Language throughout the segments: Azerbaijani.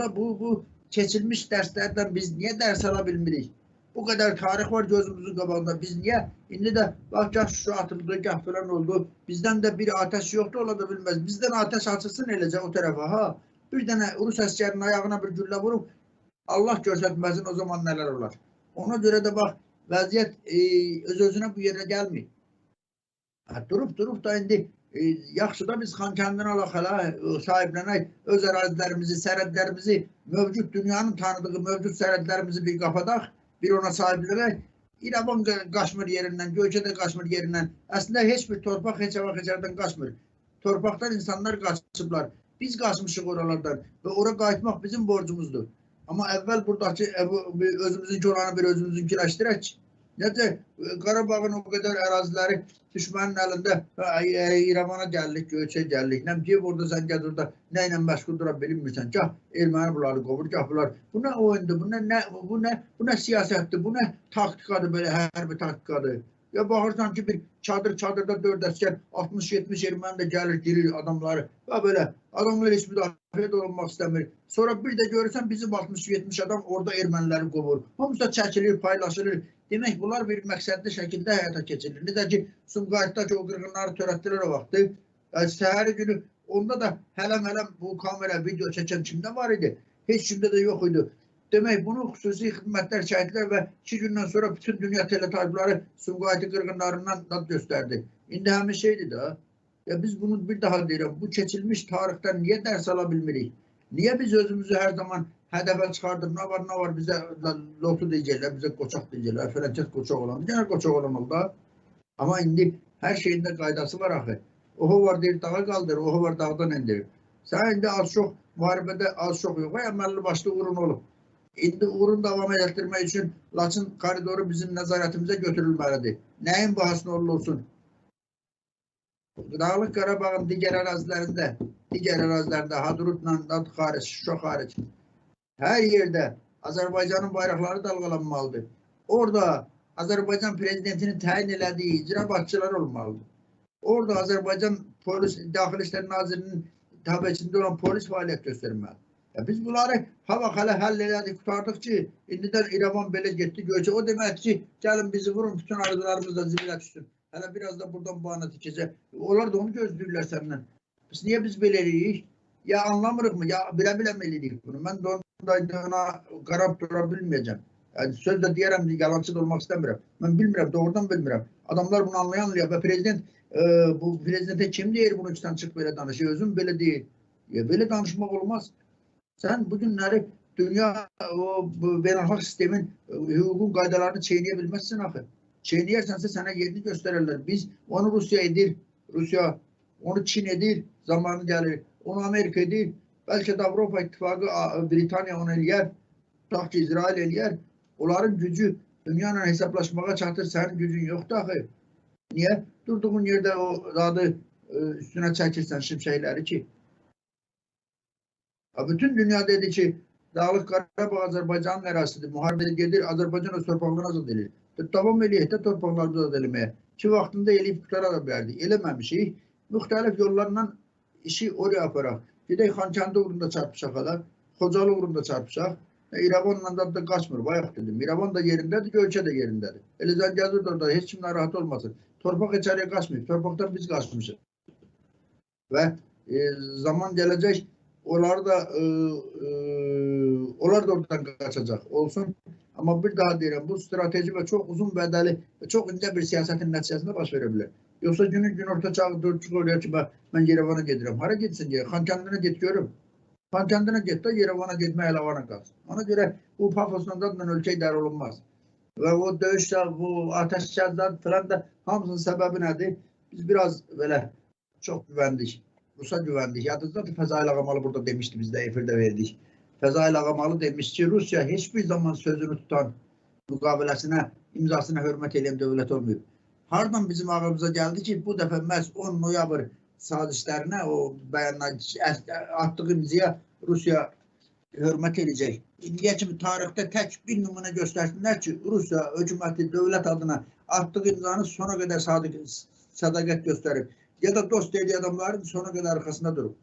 Buna bu bu keçilmiş derslerden biz niye ders alabilmirik? Bu kadar tarih var gözümüzün qabağında. Biz niye? İndi de bak gah şu atıldı, gah falan oldu. Bizden de bir ateş yoktu ola da bilmez. Bizden ateş açılsın eləcə o tarafa ha. Bir dənə Rus əsgərinin ayağına bir güllə vurup Allah göstermesin o zaman neler olar. Ona göre de bak vəziyyət e, öz özüne bu yere gelmiyor. Ha, durup durup da indi e, yaxşı da biz Xankəndini alaq hələ e, sahiblənək, öz ərazilərimizi, sərhədlərimizi, mövcud dünyanın tanıdığı mövcud sərhədlərimizi bir qapadaq, bir ona sahiblənək. İrəvan qa- qaçmır yerindən, Göyçə də qaçmır yerindən. Əslində heç bir torpaq heç hava keçərdən qaçmır. Torpaqdan insanlar qaçıblar. Biz qaçmışıq oralardan və ora qayıtmaq bizim borcumuzdur. Amma əvvəl buradakı e, özümüzün olanı bir özümüzünkiləşdirək. Necə e, Qarabağın o qədər əraziləri düşmənin əlində və e, İrəvana gəldik, Göyçə gəldik. Nəm ki burada sən Gədurda nə ilə məşğul dura bilmirsən. Gah erməni bunları qovur, gah bunlar. Bu nə oyundur, bu nə, nə bu nə bu nə siyasətdir, bu nə taktikadır belə hərbi taktikadır. Ya baxırsan ki bir çadır çadırda dörd əskər 60-70 erməni də gəlir, girir adamları. Və belə adamlar heç müdafiə olunmaq istəmir. Sonra bir də görürsən bizim 60-70 adam orada erməniləri qovur. Hamısı da çəkilir, paylaşılır. Demək bunlar bir məqsədli şəkildə həyata keçirilir. Necə ki Sumqayıtdakı o qırğınları törətdilər o vaxtı. Yəni, səhəri günü onda da hələm-hələm bu kamera video çəkən kimdə var idi? Heç kimdə də yox idi. Demək bunu xüsusi xidmətlər çəkdilər və iki gündən sonra bütün dünya teletarifləri Sumqayıtı qırğınlarından da göstərdi. İndi həmin şeydir də. Ya biz bunu bir daha deyirəm. Bu keçilmiş tarixdən niyə dərs ala bilmirik? Niyə biz özümüzü hər zaman hədəfə çıxardıq? Nə var, nə var bizə lotu deyəcəklər, bizə qoçaq deyəcəklər, fəlakət qoçaq olan. Yenə qoçaq olan oldu. da. Amma indi hər şeyin də qaydası var axı. Oho var deyir dağa qaldır, oho var dağdan endirir. Sən indi az çox müharibədə az çox yox, əməlli başlı uğrun olub. İndi uğrun davam etdirmək üçün Laçın koridoru bizim nəzarətimizə götürülməlidir. Nəyin bahasına olursa olsun. Dağlıq Qarabağın digər ərazilərində, digər ərazilərində Hadrutla, Şuşa xaric, hər yerdə Azərbaycanın bayraqları dalğalanmalıdır. Orada Azərbaycan prezidentinin təyin elədiyi icra başçıları olmalıdır. Orada Azərbaycan polis, Daxili İşlər Nazirinin təbəçində olan polis fəaliyyət göstərməlidir. Ya biz bunları hava hələ həll elədik, qurtardıq ki, indidən İrəvan belə getdi, Göyçə. O demək ki, gəlin bizi vurun, bütün arzularımız da zibilə düşsün. Hələ biraz da buradan bu ana tikəcək. Onlar da onu gözləyirlər səndən. Biz niyə biz belə eləyirik? Ya anlamırıq mı? Ya bilə-bilə mi eləyirik bunu? Mən də onda ona qarab dura bilməyəcəm. Yəni, söz də deyərəm, yalancı da olmaq istəmirəm. Mən bilmirəm, doğrudan bilmirəm. Adamlar bunu anlayanlar və prezident e, bu prezidentə kim deyir bunu içdən çıx belə danışır? Özüm belə deyil. Ya, belə danışmaq olmaz. Sen bu günləri dünya o beynəlxalq sistemin e, hüququn qaydalarını çiğneyebilmezsin axı. Çiğneyersense sana yerini gösterirler. Biz onu Rusya edir, Rusya onu Çin edir, zamanı gelir. Onu Amerika edir. Belki de Avrupa İttifakı, A- Britanya onu eləyər, tutaq ki İsrail eləyər. Onların gücü dünyanla hesaplaşmağa çatır, senin gücün yoktu axı. Niye? Durduğun yerde o adı e, üstüne çəkirsən şimşəkləri ki, Bütün dünya dedi ki Dağlıq Qarabağ Azərbaycanın ərazisidir. Müharibədə gedir, Azərbaycan öz torpaqlarını azad edir. Davam eləyək də torpaqlarını azad eləməyə. Ki vaxtında eləyib qutara da bilərdik. Eləməmişik. Müxtəlif yollarla işi oraya aparaq. Gedək Xankəndi uğrunda çarpışaq hala. Xocalı uğrunda çarpışaq. E, İrəvanla da, da qaçmır. Bayaq dedim. İrəvan da yerindədir, Gölçə də yerindədir. Elə Zəngəzur da orada heç kim narahat olmasın. Torpaq içəriyə qaçmır. Torpaqdan biz qaçmışıq. Və e, zaman gələcək onlar da e, e, onlar da oradan kaçacak olsun. Ama bir daha deyirəm, bu strateji ve çok uzun vədəli ve çok ince bir siyasetin nəticəsində baş verə bilər. Yoxsa günün gün orta çağı dur çıxır oraya ki, ben, ben Yerevana gedirəm. Hara getsin diye, Xankəndinə get görüm. Xankəndinə get də Yerevana getmə əlavana qalsın. Ona görə bu pafosla dadla ölkə idarə olunmaz. Və o döyüşlər, bu ateşkazlar falan da hamısının səbəbi nədir? Biz biraz belə çox güvəndik. Rusa güvendik. Yadınızda Fezail Ağamalı burada demişti biz de efirde verdik. Fezail Ağamalı demiş ki Rusya hiçbir zaman sözünü tutan mukabelesine, imzasına hürmet edən dövlət olmuyor. Hardan bizim ağımıza geldi ki bu defa məhz 10 noyabr sazişlerine o beyanlar attığı imzaya Rusya hürmet edecek. İndiyə kimi tarixdə tək bir nümunə göstərsinlər ki, Rusiya hökuməti dövlət adına atdığı imzanı sona qədər sadiq sədaqət göstərib. Ya da dost dediği adamların sona kadar arkasında durup.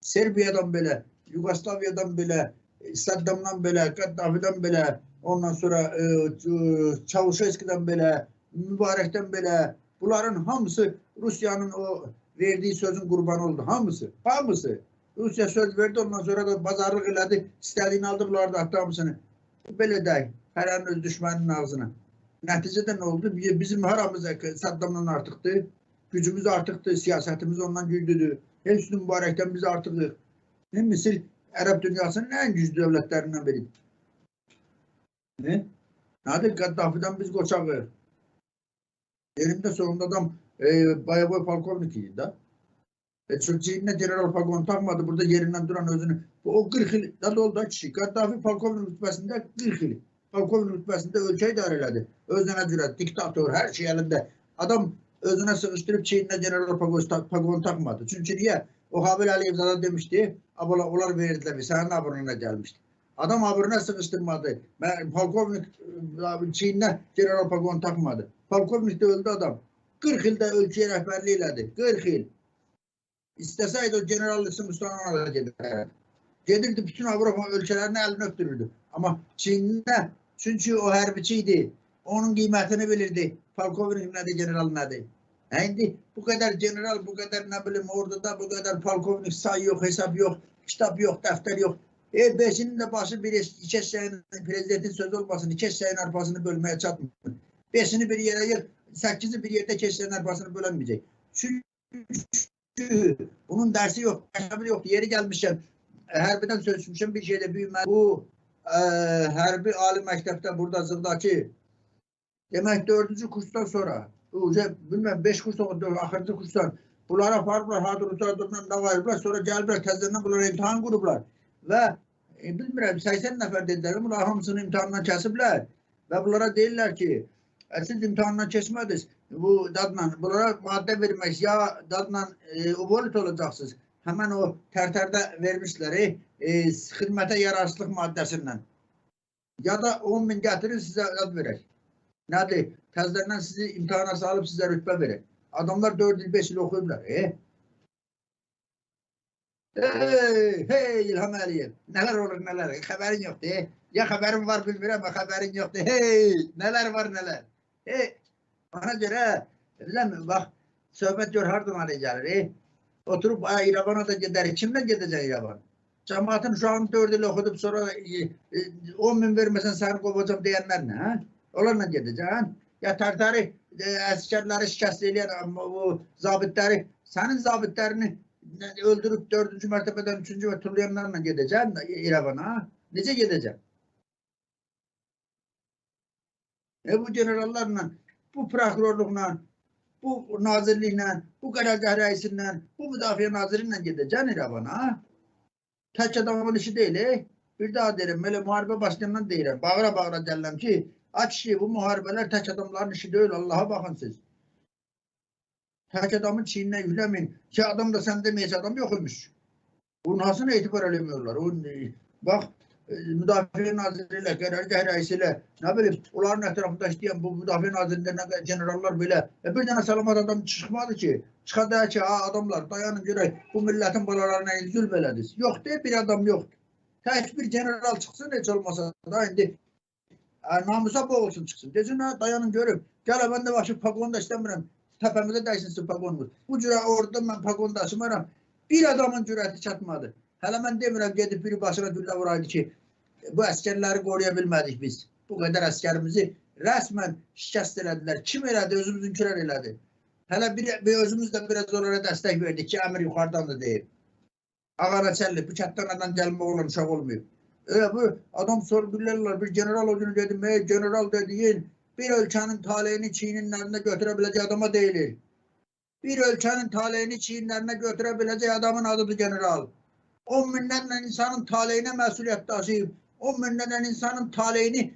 Serbiyadan belə Yugoslavya'dan bile, Saddam'dan bile, Kaddafi'den bile, ondan sonra e, Ç- Çavuşesku'dan bile, Mübarek'ten bile bunların hamısı Rusya'nın o verdiği sözün kurbanı oldu. Hamısı. Hamısı. Rusya söz verdi ondan sonra da pazarlık elədi. İstediğini aldılar da hatta hamısını. Böyle değil. Her an öz düşmanın ağzına. Neticede ne oldu? Bi- Bizim haramız Saddam'dan artıktı. Gücümüz artıktı. Siyasetimiz ondan güçlüdü. Hepsi mübarekten biz artık ne Mısır Arap dünyasının en güçlü devletlerinden biri. Ne? Nadir Gaddafi'den biz koçakı. Elimde sonunda adam e, Bayaboy Polkovnik'iydi da. E, Türkiye'nin general pagon takmadı burada yerinden duran özünü. Bu o 40 yıl da doldu kişi. Gaddafi Polkovnik rütbesinde 40 yıl. Polkovnik rütbesinde ülkeyi idare elədi. Özüne cüret, diktatör, her şey elinde. Adam özüne sıkıştırıp Çin'de general pagon takmadı. Çünkü niye? O Habil Aliyev zaten demişti. Abola onlar verdiler. bir Senin aburuna gelmişti. Adam aburuna sıkıştırmadı. Ben, polkovnik e, Çin'de general pagon takmadı. Polkovnik de öldü adam. 40 yılda ülkeye rehberliği elədi. 40 yıl. İsteseydi o generallısı Mustafa da gider. Gelirdi bütün Avrupa ülkelerini elini öptürürdü. Ama Çin'de çünkü o harbiciydi. Onun kıymetini bilirdi. Polkovnik nedir, general nedir? Şimdi bu kadar general, bu kadar ne bileyim orduda bu kadar polkovnik sayı yok, hesap yok, kitap yok, defter yok. E beşinin de başı bir iki şeyin prezidentin sözü olmasın, iki şeyin arpasını bölmeye çatmıyor. Beşini bir yere yer, sekizi bir yerde keşlerin arpasını bölemeyecek. Çünkü bunun dersi yok, hesabı yok. Yeri gelmişim, harbiden sözmüşüm bir şeyde büyüme. Bu e, harbi alim mektepte burada zırdaki demek dördüncü kurstan sonra Uca bilmem beş kursdan dört ahırcı kursdan bunlara farklar hadırutlardan da varlar sonra geldiler tezlerine bunlara imtihan kurublar ve e, bilmirəm 80 nəfər dedilər bunlar hamısını imtihandan kesiblər ve bunlara deyirlər ki e, siz imtihandan keçmədiniz bu dadla bunlara madde vermək ya dadla e, uvolit olacaksınız hemen o terterde vermişler e, hizmete yararsızlık maddesinden ya da 10 bin getirin size ad verək. Nədir? Təzlərdən sizi imtihana salıb sizə rütbə verək. Adamlar 4 il 5 il oxuyublar. E? Hey, hey İlham Əliyev. Nələr olur, nələr? Xəbərin yoxdur. E? Ya xəbərin var bilmirəm, ya xəbərin yoxdur. Hey, nələr var, nələr? E, ona görə biləm, bax, söhbət gör hardan araya gəlir. E? Oturup "Ay, İrəvana da gedərik. Kimlə gedəcək İrəvan? Cəmaatın uşağını 4 il oxudub sonra e, e, 10 min verməsən səni qovacam deyənlər nə? Hə? Onlarla gedəcəksən. Ya tartarı e, əsgərləri şikəst eləyən amma bu zabitləri, sənin zabitlərini öldürüb dördüncü mərtəbədən üçüncü və turlayanlarla gedəcəksən İrəvana. Necə gedəcəksən? E bu generallarla, bu prokurorluqla, bu nazirliklə, bu qərargah rəisindən, bu müdafiə naziri ilə gedəcəksən İrəvana. Tək adamın işi deyil. E? Bir daha deyirəm, belə müharibə başlayandan deyirəm. Bağıra bağıra gəlirəm ki, aç ki bu müharibələr tək adamların işi deyil. Allah'a baxın siz. Tək adamın çiğninə yükləməyin. Ki adam da sən deməyəcək adam yox imiş. Bunun hasına etibar eləmiyorlar. O, bax, e, müdafiə naziri ilə, qərargah rəisi ilə, nə bilim, onların ətrafında işləyən bu müdafiə nazirində generallar belə, e, bir dənə salamat adam çıxmadı ki, çıxada ki, ha, adamlar dayanın görək, bu millətin balalarına zülm elədiniz. Yox de, bir adam yoxdur. Tək bir general çıxsın, heç olmasa da indi namusa boğulsun çıxsın. Desin, ha, dayanın görüm. Gələ, mən də başı paqonu da istəmirəm. Təpəmizə dəysinsin paqonumuz. Bu cürə orada mən paqonu daşımaram. Bir adamın cürəti çatmadı. Hələ mən demirəm, gedib biri başına güllə vuraydı ki, bu əskərləri qoruya bilmədik biz. Bu qədər əskərimizi rəsmən şikəst elədilər. Kim elədi? Özümüzünkülər elədi. Hələ bir, bir özümüz də biraz onlara dəstək verdik ki, əmr yuxarıdan da deyib. Ağana çəlli, bu kətdanadan gəlmə olan uşaq olmuyor. Öyle bu adam sorgularlar. Bir general o gün dedim, ey general dediğin bir ölçenin taleyini Çin'in eline götürebileceği adama değil. Bir ölçenin taleyini Çin'in eline götürebileceği adamın adıdır general. On binlerle insanın taleyine mesuliyet taşıyıp, on binlerle insanın taleyini,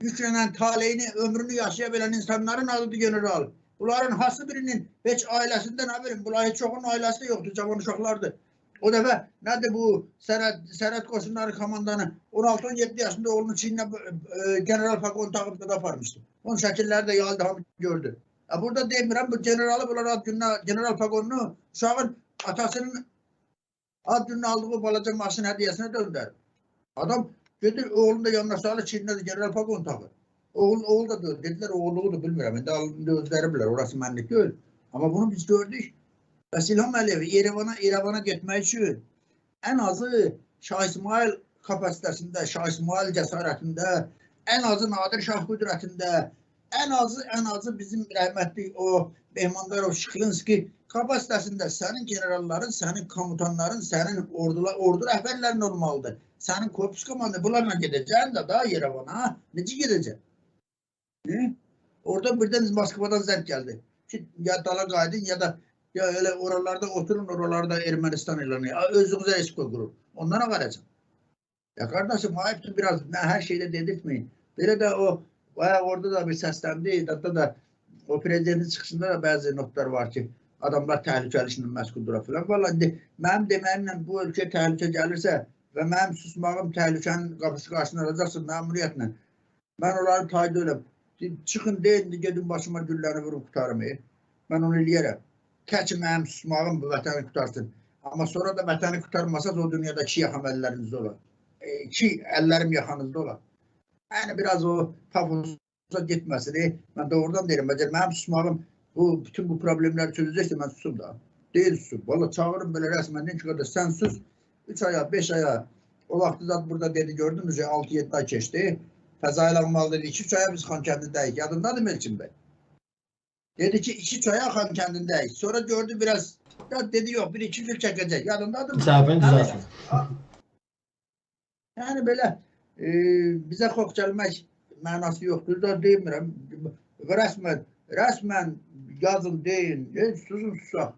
yüklenen taleyini, ömrünü yaşayabilen insanların adıdır general. Bunların hası birinin hiç ailesinden haberim. Bunlar hiç çoğunun ailesi yoktu, cavan uşaklardı. O defa nerede bu Serhat, Serhat Koşunları komandanı 16-17 yaşında oğlunu Çin'e e, general pakon takıp da yaparmıştı. Onun şekilleri de yaldı hamı gördü. Ya burada demirəm bu generalı bunlar ad gününe general pagonunu uşağın atasının Ad günü aldığı balaca maşın hediyesine döndür. Adam gelir oğlunu da yanına salır de general pagon takır. Oğul, oğul da döndü. Dediler oğulluğu da bilmiyorum. Ben de alın özleri bilir. Orası benlik değil. Ama bunu biz gördük. Bəs İlham Əliyev İrəvana, İrəvana getmək üçün ən azı Şah İsmail kapasitəsində, Şah İsmail cəsarətində, ən azı Nadir Şah qüdrətində, ən azı ən azı bizim rəhmətli o Mehmandarov, Şıklinski kapasitəsində sənin generalların, sənin komutanların, sənin ordula, ordu rəhbərlərin olmalıdır. Sənin korpus komandı bunlarla gedəcəksən də daha İrəvana. Necə gedəcəksən? Hı? Orada birdən Moskvadan zəng gəldi. Ki, ya dala qaydın ya da ya öyle oralarda oturun oralarda Ermənistan ilanı. Ya özünüze esko kurun. Onlara varacağım. Ya kardeşim ayıptır biraz ne her şeyde dedirtmeyin. Böyle de o bayağı orada da bir seslendi. Hatta da o prezidentin çıkışında da bazı notlar var ki adamlar təhlükəli işlə məşğuldur falan. Valla indi mənim deməyimlə bu ölkə təhlükə gəlirsə və mənim susmağım təhlükənin qapısı qarşısında olacaqsa məmuriyyətlə mən onları tayd edəm. Çıxın deyin, gedin başıma gülləri vurun qutarım. e. Mən onu eləyərəm. Tək mənim susmağım bu vətəni qutarsın. Amma sonra da vətəni qurtarmasaz o dünyada iki yaxam əllərinizdə olar. E, iki əllərim yaxanızda olar. Yəni biraz o pafosa getməsin. E, mən doğrudan deyirəm. Bəcər mənim susmağım bu bütün bu problemləri çözəcəksə mən susum da. Deyil susum. Valla çağırın belə rəsmən ki qardaş sən sus. 3 aya, 5 aya o vaxtı da burada dedi gördünüz ya 6-7 ay keçdi. Fəzail Almalı dedi 2-3 aya biz Xankəndindəyik. Yadındadır Melçin bəy? Dedi ki iki çaya Xankəndindəyik. Sonra gördü biraz ya dedi yok bir iki gün çəkəcək. Yadındadır mı? Misafiriniz Yani- olsun. Yəni belə e, bizə xoş gəlmək mənası yoxdur da demirəm. Rəsmən, rəsmən yazın deyin, e, susun susaq.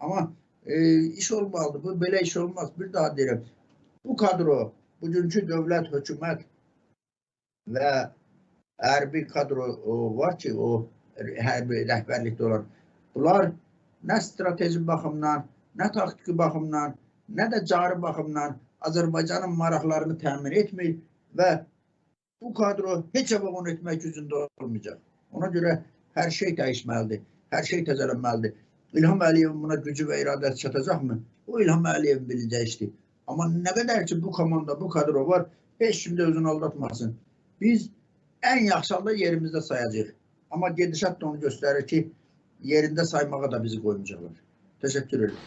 Amma e, iş olmalıdır. Bu belə iş olmaz. Bir daha deyirəm. Bu kadro, bugünkü dövlət, hökumət və hərbi kadro o, var ki, o hərbi rəhbərlikdə olan. Bunlar nə strateji baxımdan, nə taktiki baxımdan, nə də cari baxımdan Azərbaycanın maraqlarını təmin etmir və bu kadro heç vaxt etmək gücündə olmayacaq. Ona görə hər şey dəyişməlidir, hər şey təzələnməlidir. İlham Əliyevin buna gücü və iradəsi çatacaqmı? O İlham Əliyevin biləcəyi işdir. Amma nə qədər ki bu komanda, bu kadro var, heç kim də özünü aldatmasın. Biz ən yaxşı halda yerimizdə sayacağıq. Amma gedişat da onu göstərir ki, yerində saymağa da bizi qoymayacaqlar. Təşəkkür ederim.